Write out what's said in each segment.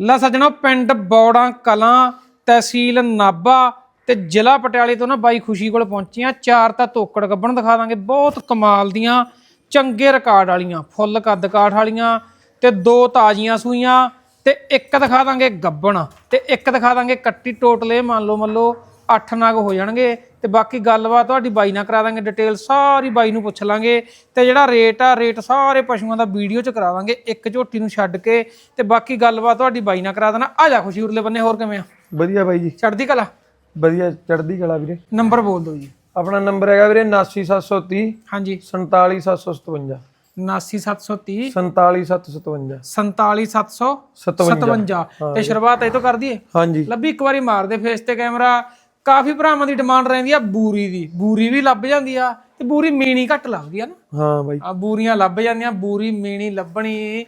ਲੈ ਸੱਜਣੋ, ਪਿੰਡ ਬੌੜਾਂ, ਕਲਾਂ, ਤਹਿਸੀਲ ਨਾਭਾ ਤੇ ਜ਼ਿਲ੍ਹਾ ਪਟਿਆਲੇ ਤੋਂ ਨਾ ਬਾਈ ਖੁਸ਼ੀ ਕੋਲ ਪਹੁੰਚੀਆਂ ਚਾਰ ਤਾਂ ਤੋਕੜ ਗੱਬਣ ਦਿਖਾ ਦਾਂਗੇ। ਬਹੁਤ ਕਮਾਲ ਦੀਆਂ, ਚੰਗੇ ਰਿਕਾਰਡ ਵਾਲੀਆਂ, ਫੁੱਲ ਕੱਦ ਕਾਠ ਵਾਲੀਆਂ ਤੇ ਦੋ ਤਾਜ਼ੀਆਂ ਸੂਈਆਂ ਤੇ ਇੱਕ ਦਿਖਾ ਦਾਂਗੇ ਗੱਬਣ ਤੇ ਇੱਕ ਦਿਖਾ ਦਾਂਗੇ ਕੱਟੀ ਟੋਟਲੇ। ਮੰਨ ਲਓ ਮੰਨ ਲਓ 8 ਨਗ ਹੋ ਜਾਣਗੇ। ਤੇ ਬਾਕੀ ਗੱਲਬਾਤ ਤੁਹਾਡੀ ਬਾਈ ਨਾਲ ਕਰਾ ਦਾਂਗੇ ਡਿਟੇਲ ਸਾਰੀ ਬਾਈ ਨੂੰ ਪੁੱਛ ਲਾਂਗੇ। ਤੇ ਜਿਹੜਾ ਰੇਟ ਆ ਰੇਟ ਸਾਰੇ ਪਸ਼ੂਆਂ ਦਾ ਵੀਡੀਓ ਚ ਕਰਾ ਦਾਂਗੇ ਇੱਕ ਝੋਟੀ ਨੂੰ ਛੱਡ ਕੇ। ਤੇ ਬਾਕੀ ਗੱਲਬਾਤ ਤੁਹਾਡੀ ਬਾਈ ਨਾਲ ਕਰਾ ਦੇਣਾ। ਆ ਜਾ ਖੁਸ਼ੀ ਉਰਲੇ ਬੰਨੇ ਹੋਰ ਕਿਵੇਂ ਆ? ਵਧੀਆ ਬਾਈ ਜੀ। ਚੜਦੀ ਕਲਾ? ਵਧੀਆ ਚੜ੍ਹਦੀ ਕਲਾ ਵੀਰੇ। ਨੰਬਰ ਬੋਲ ਦਿਓ ਜੀ। ਆਪਣਾ ਨੰਬਰ ਹੈਗਾ ਵੀਰੇ 89730 ਹਾਂਜੀ। 47757 79730 47757 47757 57 ਤੇ ਸ਼ੁਰੂਆਤ ਇਹ ਤੋਂ ਕਰ ਦਈਏ? ਹਾਂਜੀ। ਲੱਭੀ ਇੱਕ ਵਾਰੀ ਮਾਰ ਦੇ ਫੇਸ ਤੇ ਕੈਮਰਾ ਕਾਫੀ ਭਰਾਵਾਂ ਦੀ ਡਿਮਾਂਡ ਰਹਿੰਦੀ ਆ ਬੂਰੀ ਦੀ। ਬੂਰੀ ਵੀ ਲੱਭ ਜਾਂਦੀ ਆ ਤੇ ਬੂਰੀ ਮੀਣੀ ਘੱਟ ਲੱਭਦੀ ਆ ਨਾ। ਹਾਂ ਬਾਈ। ਆ ਬੂਰੀਆਂ ਲੱਭ ਜਾਂਦੀਆਂ ਬੂਰੀ ਮੀਣੀ ਲੱਭਣੀ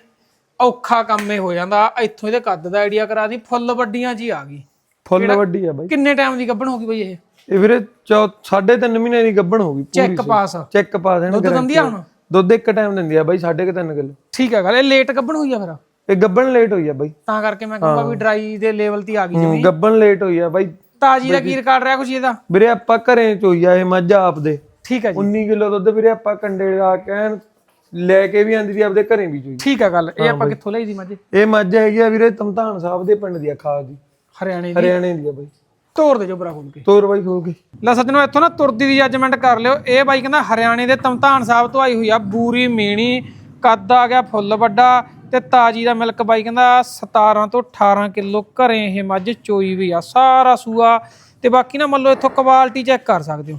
ਔਖਾ ਕੰਮ ਏ ਹੋ ਜਾਂਦਾ। ਇੱਥੋਂ ਇਹਦੇ ਕੱਦ ਦਾ ਆਈਡੀਆ ਕਰਾ ਦੀ ਫੁੱਲ ਵੱਡੀਆਂ ਜੀ ਆ ਗਈ। ਫੁੱਲ ਵੱਡੀ ਆ ਬਾਈ। ਕਿੰਨੇ ਟਾਈਮ ਦੀ ਗੱਭਣ ਹੋ ਗਈ ਬਈ ਇਹ? ਇਹ ਵੀਰੇ ਚੌ ਸਾਢੇ ਤਿੰਨ ਮਹੀਨੇ ਦੀ ਗੱਭਣ ਹੋ ਗਈ ਚੈੱਕ ਪਾਸ ਚੈੱਕ ਪਾਸ ਇਹਨੂੰ ਦੁੱਧ ਦਿੰਦੀ ਆ ਹੁਣ? ਦੁੱਧ ਇੱਕ ਟਾਈਮ ਦਿੰਦੀ ਆ ਬਾਈ ਸਾਢੇ ਕੁ ਤਿੰਨ ਕਿਲੋ। ਠੀਕ ਹੈ ਗੱਲ ਇਹ ਲੇਟ ਗੱਭਣ ਹੋਈ ਆ ਫਿਰ? ਇਹ ਗੱਭਣ ਲੇਟ ਹੋਈ ਆ ਬਾਈ। ਤਾਂ ਕਰਕੇ ਮੈਂ ਕਹੂੰਗਾ ਵੀ ਡਰਾਈ ਦੇ ਲੈਵਲ ਤੇ ਆ ਗਈ ਜਿਵੇਂ ਗੱਭਣ ਲੇਟ ਹੋਈ ਆ ਬਾਈ। ਤਾਜੀ ਦਾ ਕੀ ਰਿਕਾਰਡ ਰਿਹਾ ਕੁਛ ਇਹਦਾ? ਵੀਰੇ ਆਪਾਂ ਘਰੇ ਚੋਈ ਆ ਇਹ ਮੱਝ ਆਪਦੇ। ਠੀਕ ਹੈ ਜੀ। 19 ਕਿਲੋ ਦੁੱਧ ਵੀਰੇ ਆਪਾਂ ਕੰਡੇ ਲਾ ਕੇ ਐਨ ਲੈ ਕੇ ਵੀ ਆਂਦੀ ਸੀ ਆਪਦੇ ਘਰੇ ਵੀ ਚੋਈ। ਠੀਕ ਹੈ ਗੱਲ ਇਹ ਆਪਾਂ ਕਿੱਥੋਂ ਲਈ ਦੀ ਮੱਝ? ਇਹ ਮੱਝ ਹੈਗੀ ਆ ਵੀਰੇ ਤਮਤਾਨ ਸਾਹਿਬ ਦੇ ਪਿੰਡ ਦੀ ਆ ਖਾਸ ਦੀ ਹਰਿਆਣੇ ਦੀ? ਹਰਿਆਣੇ ਦੀ ਆ ਬਾਈ। ਤੋਰ ਦੇ ਜੋ ਬਰਾ ਖੋਲ ਕੇ। ਤੋਰ ਬਾਈ ਖੋਲ ਕੇ। ਲੈ ਸੱਜਣੋ ਇੱਥੋਂ ਨਾ ਤੁਰਦੀ ਦੀ ਜੱਜਮੈਂਟ ਕਰ ਲਿਓ। ਇਹ ਬਾਈ ਕਹਿੰਦਾ ਹਰਿਆਣੇ ਦੇ ਤਮਤਾਨ ਸਾਹਿਬ ਤੋਂ ਆਈ ਹੋਈ ਆ ਬੂਰੀ ਮੀਣੀ ਕੱਦ ਆ ਗਿਆ ਫੁੱਲ ਵੱਡਾ ਤੇ ਤਾਜੀ ਦਾ ਮਿਲਕ ਬਾਈ ਕਹਿੰਦਾ 17 ਤੋਂ 18 ਕਿਲੋ ਘਰੇ ਇਹ ਮੱਝ ਚੋਈ ਵੀ ਆ, ਸਾਰਾ ਸੂਆ। ਤੇ ਬਾਕੀ ਨਾ ਮੰਨ ਲਓ ਇੱਥੋਂ ਕੁਆਲਿਟੀ ਚੈੱਕ ਕਰ ਸਕਦੇ ਹੋ।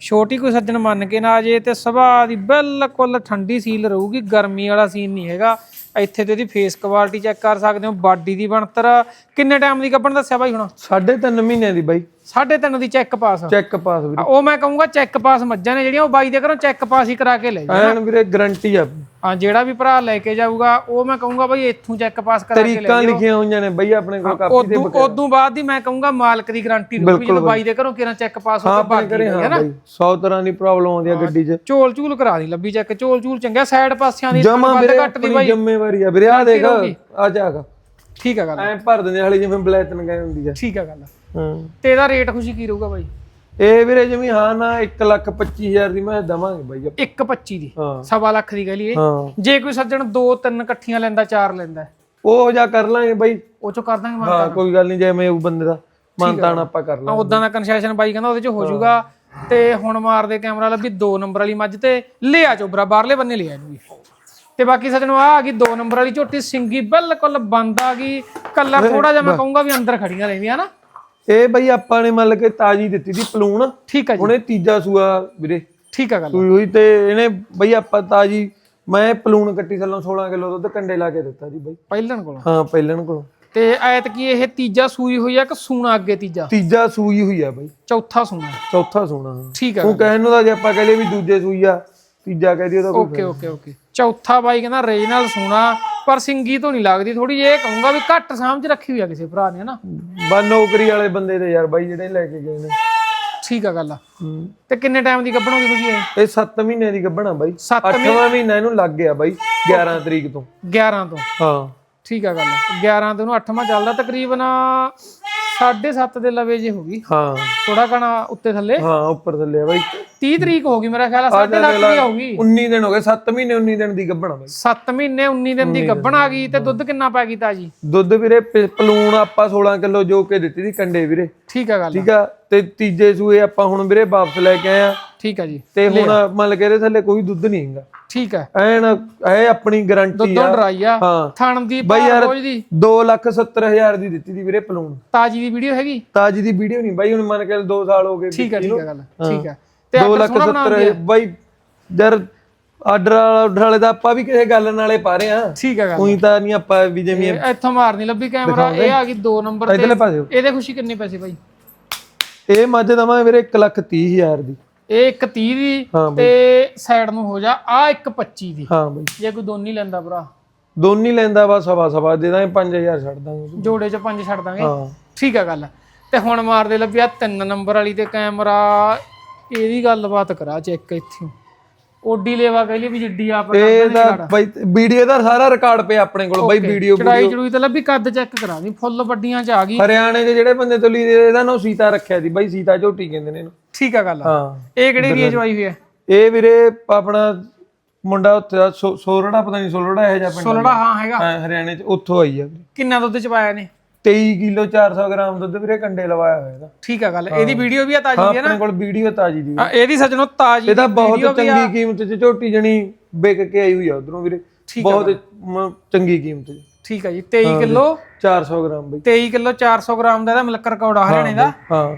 ਛੋਟੀ ਕੋਈ ਸੱਜਣ ਮੰਨ ਕੇ ਨਾ ਆ ਜੇ ਤੇ ਸੁਭਾਅ ਦੀ ਬਿਲਕੁਲ ਠੰਡੀ ਸੀਲ ਰਹੂਗੀ, ਗਰਮੀ ਵਾਲਾ ਸੀਨ ਨਹੀਂ ਹੈਗਾ। ਇੱਥੇ ਤੇ ਉਹਦੀ ਫੇਸ ਕੁਆਲਿਟੀ ਚੈੱਕ ਕਰ ਸਕਦੇ ਹੋ, ਬਾਡੀ ਦੀ ਬਣਤਰ। ਕਿੰਨੇ ਟਾਈਮ ਦੀ ਕੱਢਣ ਦੱਸਿਆ ਬਾਈ ਹੁਣ? ਸਾਢੇ ਤਿੰਨ ਮਹੀਨਿਆਂ ਦੀ ਬਾਈ। ਸਾਢੇ ਤਿੰਨ ਦੀ ਚੈੱਕ ਪਾਸ ਚੈੱਕ ਪਾਸ ਵੀਰੇ। ਉਹ ਮੈਂ ਕਹੂੰਗਾ ਚੈੱਕ ਪਾਸ ਮੱਝਾਂ ਨੇ ਜਿਹੜੀਆਂ ਉਹ ਬਾਈ ਦੇ ਘਰੋਂ ਚੈੱਕ ਪਾਸ ਹੀ ਕਰਾ ਕੇ ਲੈ ਜਾ ਐਨ ਵੀਰੇ ਗਰੰਟੀ ਆ। ਹਾਂ ਜਿਹੜਾ ਵੀ ਭਰਾ ਲੈ ਕੇ ਜਾਊਗਾ ਉਹ ਮੈਂ ਕਹੂੰਗਾ ਬਾਈ ਇੱਥੋਂ ਚੈੱਕ ਪਾਸ ਕਰਾ ਕੇ ਲੈ ਤਰੀਕਾਂ ਲਿਖੀਆਂ ਹੋਈਆਂ ਨੇ ਬਾਈ ਆਪਣੇ ਕੋਲ ਕਾਪੀ ਤੇ ਉਦੋਂ ਉਦੋਂ ਬਾਅਦ ਦੀ ਮੈਂ ਕਹੂੰਗਾ ਮਾਲਕ ਦੀ ਗਾਰੰਟੀ ਰਹੂਗੀ ਜਦੋਂ ਬਾਈ ਦੇ ਘਰੋਂ ਕਿਹਨਾਂ ਚੈੱਕ ਪਾਸ ਹੋ ਕੇ ਘਰੇ ਹਾਂ ਬਾਈ। 100 ਤਰ੍ਹਾਂ ਦੀ ਪ੍ਰੋਬਲਮ ਆਉਂਦੀ ਆ ਗੱਡੀ 'ਚ। ਝੋਲ ਝੂਲ ਕਰਾ ਦੀ ਲੱਭੀ ਚੈੱਕ ਝੋਲ ਝੂਲ ਚੰਗਾ ਸਾਈਡ ਪਾਸਿਆਂ ਦੀ ਜਮਾ ਵੱਧ ਘੱਟ ਦੀ ਬਾਈ। ਜ਼ਿੰਮੇਵਾਰੀ ਆ ਵੀਰੇ ਆ ਦੇਖ ਆ। ਜਾਗਾ ਠੀਕ ਹੈ ਗੱਲ। ਐ ਭਰ ਦਿੰਦੇ ਹਲੇ ਜਿਵੇਂ ਬਲੈਤਨ ਗਏ ਹੁੰਦੀ ਆ। ਠੀਕ ਹੈ ਗੱਲ। ਹਾਂ। ਤੇ ਇਹਦਾ ਰੇਟ ਖੁਸ਼ੀ ਕੀ ਰਹੂਗਾ ਬਾਈ? ਇਹ ਵੀਰੇ ਜਿਵੇਂ ਹਾਂ ਨਾ 1 ਲੱਖ 25000 ਦੀ ਮੈਂ ਦਵਾਂਗੇ ਬਾਈ ਆਪਾਂ। 1.25 ਦੀ? ਹਾਂ। ਸਵਾ ਲੱਖ ਦੀ ਕਹਿ ਲਈਏ। ਹਾਂ। ਜੇ ਕੋਈ ਸੱਜਣ ਦੋ ਤਿੰਨ ਇਕੱਠੀਆਂ ਲੈਂਦਾ ਚਾਰ ਲੈਂਦਾ। ਉਹ ਜਾ ਕਰ ਲਾਂਗੇ ਬਾਈ। ਉਹ ਚੋਂ ਕਰ ਦਾਂਗੇ ਮਾਨ ਹਾਂ ਕੋਈ ਗੱਲ ਨਹੀਂ ਜਿਵੇਂ ਉਹ ਬੰਦੇ ਦਾ ਮਾਨਤਾਨ ਆਪਾਂ ਕਰ ਲਾਂਗੇ। ਉਦਾਂ ਦਾ ਕਨਸੈਸ਼ਨ ਬਾਈ ਕਹਿੰਦਾ ਉਹਦੇ ਚ ਹੋ ਜਾਊਗਾ। ਤੇ ਹੁਣ ਮਾਰਦੇ ਕੈਮਰਾ ਲੱਭੀ 2 ਨੰਬਰ ਵਾਲੀ ਮੱਝ ਤੇ ਲਿਆ ਚੋਬਰਾ ਬਾਹਰਲੇ ਬੰਨੇ ਲਿਆ ਜੀ ਤੇ ਬਾਕੀ ਸੱਜਣੋ ਆ ਆ ਗਈ 2 ਨੰਬਰ ਵਾਲੀ ਝੋਟੀ ਸਿੰਗੀ ਬਿਲਕੁਲ ਬੰਦ ਆ ਗਈ। ਕੱਲਾ ਥੋੜਾ ਜਿਹਾ ਮੈਂ ਕਹੂੰਗਾ ਵੀ ਅੰਦਰ ਖੜੀਆਂ ਰਹਿੰਦੀਆਂ ਨਾ। ਇਹ ਬਾਈ ਆਪਾਂ ਨੇ ਮੰਨ ਕੇ ਤਾਜੀ ਦਿੱਤੀ ਦੀ ਪਲੂਣ। ਠੀਕ ਆ ਜੀ। ਉਹਨੇ ਤੀਜਾ ਸੂਆ ਵੀਰੇ। ਠੀਕ ਆ ਗੱਲ ਸੂਈ ਹੋਈ ਤੇ ਇਹਨੇ ਬਈ ਆਪਾਂ ਤਾਜੀ ਮੈਂ ਪਲੂਣ ਕੱਟੀ ਥੱਲੋਂ 16 ਕਿਲੋ ਦੁੱਧ ਕੰਡੇ ਲਾ ਕੇ ਦਿੱਤਾ ਜੀ ਬਈ। ਪਹਿਲਣ ਕੋਲੋਂ? ਹਾਂ ਪਹਿਲਣ ਕੋਲੋਂ। ਤੇ ਐਤ ਕੀ ਇਹ ਤੀਜਾ ਸੂਈ ਹੋਈ ਆ ਕਿ ਸੂਣਾ ਅੱਗੇ ਤੀਜਾ? ਤੀਜਾ ਸੂਈ ਹੋਈ ਆ ਬਈ। ਚੌਥਾ ਸੂਣਾ। ਚੌਥਾ ਸੂਣਾ ਹਾਂ। ਠੀਕ ਆ ਉਹ ਕਹਿਣ ਨੂੰ ਤਾਂ ਜੇ ਆਪਾਂ ਕਹਲੇ ਵੀ ਦੂਜੇ ਸੂਈ ਆ ਤੀਜਾ ਕਹਿ ਦਈਏ ਤਾਂ ਕੋਈ ਓਕੇ ਓਕੇ ਓਕੇ। ਚੌਥਾ ਬਾਈ ਕਹਿੰਦਾ ਰੀਜਨਲ ਸੂਣਾ ਪਰ ਸਿੰਗੀ ਤੋਂ ਨਹੀਂ ਲੱਗਦੀ ਥੋੜੀ ਇਹ ਕਹੂੰਗਾ ਵੀ ਘੱਟ ਸਮਝ ਰੱਖੀ ਹੋਈ ਆ ਕਿਸੇ ਭਰਾ ਨੇ ਨਾ ਬਾ ਨੌਕਰੀ ਵਾਲੇ ਬੰਦੇ ਤੇ ਯਾਰ ਬਾਈ ਜਿਹੜੇ ਲੈ ਕੇ ਗਏ ਨੇ। ਠੀਕ ਆ ਗੱਲ ਹੂੰ। ਤੇ ਕਿੰਨੇ ਟਾਈਮ ਦੀ ਗੱਭਣ ਹੋ ਗਈ ਖੁਸ਼ੀ ਇਹ? ਇਹ 7 ਮਹੀਨੇ ਦੀ ਗੱਭਣਾ ਬਾਈ। ਸੱਤ 8ਵਾਂ ਮਹੀਨਾ? ਇਹਨੂੰ ਲੱਗ ਗਿਆ ਬਾਈ 11 ਤਰੀਕ ਤੋਂ। 11 ਤੋਂ? ਹਾਂ। ਠੀਕ ਆ ਗੱਲ 11 ਤੋਂ ਨੂੰ 8ਵਾਂ ਚੱਲਦਾ ਤਕਰੀਬਨ 7.5 ਦੇ ਲਵੇ ਜੇ ਹੋ ਗਈ। ਹਾਂ। ਥੋੜਾ ਕਣਾ ਉੱਤੇ ਥੱਲੇ। ਹਾਂ ਉੱਪਰ ਥੱਲੇ ਆ ਬਾਈ। 30 ਤਰੀਕ ਹੋ ਗਈ ਮੇਰਾ ਖਿਆਲ ਆ 7.5 ਦੀ ਹੋਊਗੀ। 19 ਦਿਨ ਹੋ ਗਏ 7 ਮਹੀਨੇ 19 ਦਿਨ ਦੀ ਗੱਭਣਾ ਬਾਈ। 7 ਮਹੀਨੇ 19 ਦਿਨ ਦੀ ਗੱਭਣ ਆ ਗਈ ਤੇ ਦੁੱਧ ਕਿੰਨਾ ਪੈ ਗਈ ਤਾਜੀ? ਦੁੱਧ ਵੀਰੇ ਪਲੂਣ ਆਪਾਂ 16 ਕਿਲੋ ਜੋ ਕੇ ਦਿੱਤੀ ਸੀ ਕੰਡੇ ਵੀਰੇ। ਠੀਕ ਆ ਗੱਲ ਠੀਕ ਆ ਤੇ ਤੀਜੇ ਸੂਏ ਆਪਾਂ ਹੁਣ ਵੀਰੇ ਵਾਪਸ ਲੈ ਕੇ ਆਏ ਆ। ਠੀਕ ਆ ਜੀ। ਤੇ ਹੁਣ ਮੰਨ ਕੇ ਇਹਦੇ ਥੱਲੇ ਕੋਈ ਦੁੱਧ ਨਹੀਂ ਹੈਗਾ। ਠੀਕ ਆ। ਐਨ ਇਹ ਆਪਣੀ ਗਾਰੰਟੀ ਦੁੱਧੋਂ ਆ। ਡਰਾਈ ਆ। ਹਾਂ। ਥਣ ਦੀ ਬਈ ਯਾਰ ਰੋਜ਼ ਦੀ। 2 ਲੱਖ 70 ਹਜ਼ਾਰ ਦੀ ਦਿੱਤੀ ਦੀ ਵੀਰੇ ਪਲੂਣ। ਤਾਜੀ ਦੀ ਵੀਡੀਓ ਹੈਗੀ? ਤਾਜੀ ਦੀ ਵੀਡੀਓ ਨਹੀਂ। ਬਾਈ ਹੁਣ ਮੰਨ ਕੇ 2 ਸਾਲ ਹੋ ਗਏ ਠੀਕ ਆ ਠੀਕ ਆ ਗੱਲ। ਠੀਕ ਆ। ਤੇ 2 ਆਰਡਰ ਲੱਖ ਸੋਹਣਾ 70 ਬਣਾਉਂਦੀ ਆ। ਬਾਈ ਯਾਰ ਆਰਡਰ ਵਾਲੇ ਦਾ ਆਪਾਂ ਵੀ ਕਿਸੇ ਗੱਲ ਨਾਲੇ ਪਾ ਰਹੇ ਆ। ਠੀਕ ਆ ਗੱਲ। ਉਹੀ ਤਾਂ ਨਹੀਂ ਆਪਾਂ ਵੀ ਜਿਵੇਂ ਇੱਥੋਂ ਮਾਰਨੀ ਲੱਭੀ ਕੈਮਰਾ ਇਹ ਆ ਗਈ 2 ਨੰਬਰ ਤੇ ਇਹਦੇ ਖੁਸ਼ੀ ਕਿੰਨੇ ਪੈਸੇ ਬਾਈ? ਇਹ ਮੱਝ ਦਵਾਂ ਵੀਰੇ 1 ਲੱਖ 30 ਹਜ਼ਾਰ ਦੀ। ਇਹ ਇੱਕ 30 ਦੀ ਹਾਂ ਤੇ ਸਾਈਡ ਨੂੰ ਹੋ ਜਾ ਆ ਇੱਕ 25 ਦੀ। ਹਾਂ ਬਾਈ। ਜੇ ਕੋਈ ਦੋਨੀ ਲੈਂਦਾ ਭਰਾ। ਦੋਨੀ ਲੈਂਦਾ ਵਾ ਸਵਾ ਸਵਾ ਦੇ ਦਾਂਗੇ 5000 ਛੱਡ ਦਾਂਗੇ। ਜੋੜੇ ਚ ਪੰਜ ਛੱਡ ਦਾਂਗੇ। ਹਾਂ। ਠੀਕ ਆ ਗੱਲ। ਤੇ ਹੁਣ ਮਾਰਦੇ ਲੱਭਿਆ 3 ਨੰਬਰ ਵਾਲੀ ਤੇ ਕੈਮਰਾ। ਇਹਦੀ ਗੱਲਬਾਤ ਕਰਾ ਚੈੱਕ ਇੱਥੇ। ਓਡੀ ਲੇਵਾ ਕਹਿ ਲਈ ਵੀ ਜਿੱਡੀ ਆਪ ਇਹ ਦਾ ਬਾਈ ਵੀਡੀਓ ਦਾ ਸਾਰਾ ਰਿਕਾਰਡ ਪਿਆ ਆਪਣੇ ਕੋਲ ਬਾਈ ਵੀਡੀਓ ਚੜਾਈ ਚੜੂਈ ਤਾਂ ਲੱਭੀ ਕੱਦ ਚੈੱਕ ਕਰਾ ਦੀ ਫੁੱਲ ਵੱਡੀਆਂ ਚ ਆ ਗਈ। ਹਰਿਆਣੇ ਦੇ ਜਿਹੜੇ ਬੰਦੇ ਤੋਂ ਲਈ ਇਹਦਾ ਨਾਮ ਸੀਤਾ ਰੱਖਿਆ ਸੀ। ਬਾਈ ਸੀਤਾ ਝੋਟੀ ਕਹਿੰਦੇ ਨੇ ਇਹਨੂੰ। ਠੀਕ ਆ ਗੱਲ ਹਾਂ। ਇਹ ਕਿਹੜੀ ਏਰੀਆ ਚ ਆਈ ਹੋਈ ਹੈ? ਇਹ ਵੀਰੇ ਆਪਣਾ ਮੁੰਡਾ ਉੱਥੇ ਦਾ ਸੋ- ਸੋਰੜਾ ਪਤਾ ਨਹੀਂ ਸੋਰੜਾ ਇਹ ਜਿਹਾ ਪਿੰਡ ਸੋਲੜਾ ਹਾਂ ਹੈਗਾ। ਹਾਂ ਹਰਿਆਣੇ ਚ ਉੱਥੋਂ ਆਈ ਆ ਵੀਰੇ। ਕਿੰਨਾ ਦੁੱਧ ਚ ਪਾਇਆ ਨੇ 23 ਕਿਲੋ 400 ਗ੍ਰਾਮ ਦੁੱਧ ਵੀਰੇ ਕੰਡੇ ਲਵਾਇਆ ਹੋਇਆ ਇਹਦਾ। ਠੀਕ ਆ ਗੱਲ ਇਹਦੀ ਵੀਡੀਓ ਵੀ ਆ ਤਾਜੀ ਹਾਂ ਦੀ ਹੈ ਨਾ? ਆਪਣੇ ਕੋਲ ਵੀਡੀਓ ਤਾਜੀ ਦੀ ਹਾਂ, ਇਹਦੀ ਸੱਜਣੋ ਤਾਜੀ ਇਹਦਾ ਬਹੁਤ ਆ। ਚੰਗੀ ਕੀਮਤ 'ਚ ਝੋਟੀ ਜਣੀ ਵਿਕ ਕੇ ਆਈ ਹੋਈ ਆ ਉਧਰੋਂ ਵੀਰੇ। ਬਹੁਤ ਮ- ਚੰਗੀ ਕੀਮਤ 'ਚ। ਠੀਕ ਆ ਜੀ 23 ਕਿਲੋ? 400 ਗ੍ਰਾਮ ਬਈ। 23 ਕਿਲੋ 400 ਗ੍ਰਾਮ ਦਾ ਇਹਦਾ ਮਿਲਕ ਰਿਕਾਰਡ ਆ ਹਰਿਆਣੇ ਦਾ। ਹਾਂ।